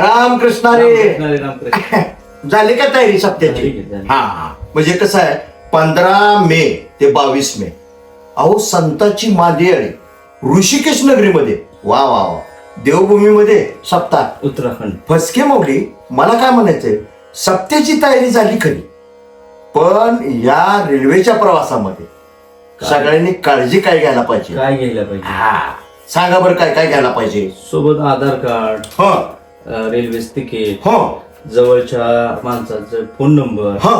रामकृष्ण रे रामकृष्ण, रामकृष्ण. झाली का तयारी सप्त्याची. हा म्हणजे कसं आहे पंधरा मे ते बावीस मे. अहो संताची मादेळी ऋषिकेश नगरीमध्ये. वा वा वा. देवभूमीमध्ये सप्ताह उत्तराखंड. फसके माऊली मला काय म्हणायचंय? सप्त्याची तयारी झाली खरी. पण या रेल्वेच्या प्रवासामध्ये सगळ्यांनी काळजी काय घ्यायला पाहिजे? काय घ्यायला पाहिजे? हा. सांगा बरं काय काय घ्यायला पाहिजे? सोबत आधार कार्ड. रेल्वे तिकीट ह. जवळच्या माणसाचा फोन नंबर ह.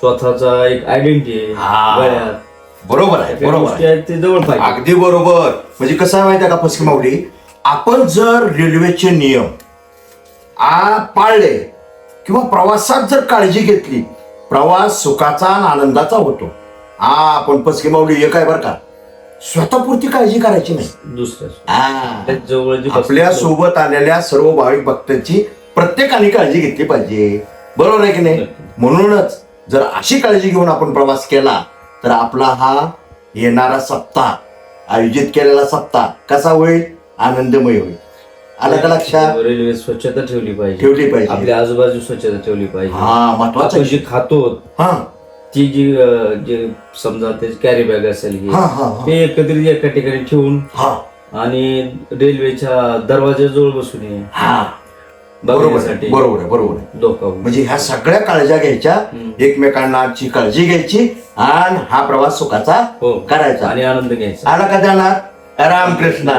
स्वतःचा एक आयडेंटिटी हा. बरोबर आहे बरोबर आहे. ते जवळ पाहिजे. अगदी बरोबर. म्हणजे कसं आहे माहिती आहे का फसके माऊली? आपण जर रेल्वेचे नियम आ पाळले किंवा प्रवासात जर काळजी घेतली प्रवास सुखाचा आणि आनंदाचा होतो. हा आपण फसके माऊली हे काय बरं का? स्वतःपुरती काळजी करायची नाही. दुसऱ्या हा. जवळ जी आपल्यासोबत आलेल्या सर्व भाविक भक्तांची प्रत्येकाने काळजी घेतली पाहिजे. बरोबर आहे की नाही? म्हणूनच जर अशी काळजी घेऊन आपण प्रवास केला तर आपला हा येणारा सप्ताह आयोजित केलेला सप्ताह कसा होईल? आनंदमय होईल. आलं का लक्षात? रेल्वे स्वच्छता ठेवली पाहिजे. ठेवली पाहिजे. आपल्या आजूबाजू स्वच्छता ठेवली पाहिजे. हा महत्वाचं आपण जी खातो हा. ती जी जे समजा ते कॅरी बॅग असेल ही, हा हा हा. ते एकत्रित एका ठिकाणी ठेवून हा. आणि रेल्वेच्या दरवाजाजवळ बसून ये हा. बरोबर आहे बघण्यासाठी बरोबर आहे बरोबर आहे. धोका. म्हणजे ह्या सगळ्या काळज्या घ्यायच्या हम्म. एकमेकांनाची काळजी घ्यायची आणि हा प्रवास सुखाचा हो. करायचा. आणि आनंद घ्यायचा. आला का जाणार रामकृष्ण.